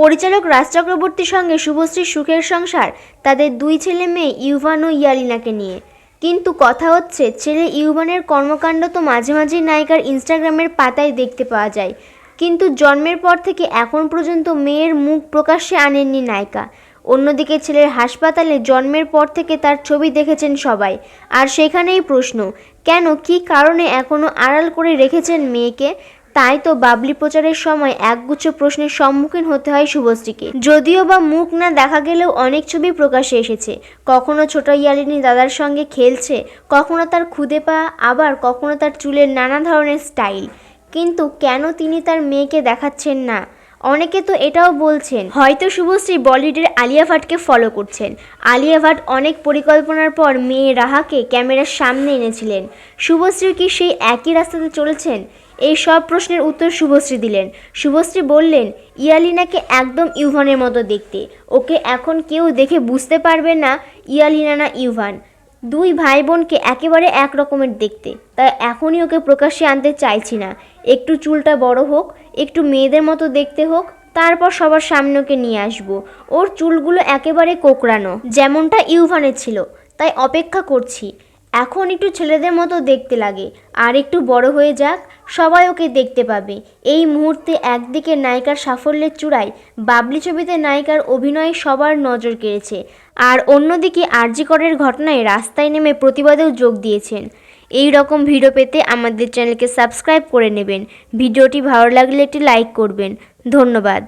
পরিচালক রাজ চক্রবর্তীর সঙ্গে শুভশ্রী সুখের সংসার, তাদের দুই ছেলে মেয়ে ইউভান ও ইয়ালিনাকে নিয়ে। কিন্তু কথা হচ্ছে, ছেলে ইউভানের কর্মকাণ্ড তো মাঝে মাঝেই নায়িকার ইনস্টাগ্রামের পাতায় দেখতে পাওয়া যায়। কিন্তু জন্মের পর থেকে এখন পর্যন্ত মেয়ের মুখ প্রকাশ্যে আনেননি নায়িকা। অন্যদিকে ছেলের হাসপাতালে জন্মের পর থেকে তার ছবি দেখেছেন সবাই। আর সেখানেই প্রশ্ন, কেন, কী কারণে এখনও আড়াল করে রেখেছেন মেয়েকে? তাই তো বাবলি প্রচারের সময় একগুচ্ছ প্রশ্নের সম্মুখীন হতে হয় শুভশ্রীকে। যদিও বা মুখ না দেখা গেলেও অনেক ছবি প্রকাশে এসেছে। কখনো ছোট ইয়ালিনী দাদার সঙ্গে খেলছে, কখনো তার খুদে পা, আবার কখনো তার চুলের নানা ধরনের স্টাইল। কিন্তু কেন তিনি তার মেয়েকে দেখাচ্ছেন না? অনেকে তো এটাও বলছেন, হয়তো শুভশ্রী বলিউডের আলিয়া ভাটকে ফলো করছেন। আলিয়া ভাট অনেক পরিকল্পনার পর মেয়ে রাহাকে ক্যামেরার সামনে এনেছিলেন। শুভশ্রী কি সেই একই রাস্তাতে চলেছেন? এই সব প্রশ্নের উত্তর শুভশ্রী দিলেন। শুভশ্রী বললেন ইয়ালিনাকে একদম ইউভানের মতো দেখতে। ওকে এখন কেউ দেখে বুঝতে পারবে না ইয়ালিনা না ইউভান। দুই ভাই বোনকে একেবারে এক রকমের দেখতে। তাই এখনই ওকে প্রকাশ্যে আনতে চাইছি না। একটু চুলটা বড় হোক, একটু মেয়েদের মতো দেখতে হোক, তারপর সবার সামনে ওকে নিয়ে আসব। ওর চুলগুলো একেবারে কোকড়ানো, যেমনটা ইউভানের ছিল। তাই অপেক্ষা করছি। এখন একটু ছেলেদের মতো দেখতে লাগে। আর একটু বড় হয়ে যাক, সবাই ওকে দেখতে পাবে। এই মুহূর্তে একদিকে নায়িকার সাফল্যের চূড়ায় বাবলি ছবিতে নায়িকার অভিনয় সবার নজর কেড়েছে। আর অন্যদিকে আরজিকরের ঘটনায় রাস্তায় নেমে প্রতিবাদেও যোগ দিয়েছেন। এই রকম ভিডিও পেতে আমাদের চ্যানেলকে সাবস্ক্রাইব করে নেবেন। ভিডিওটি ভালো লাগলে একটি লাইক করবেন। ধন্যবাদ।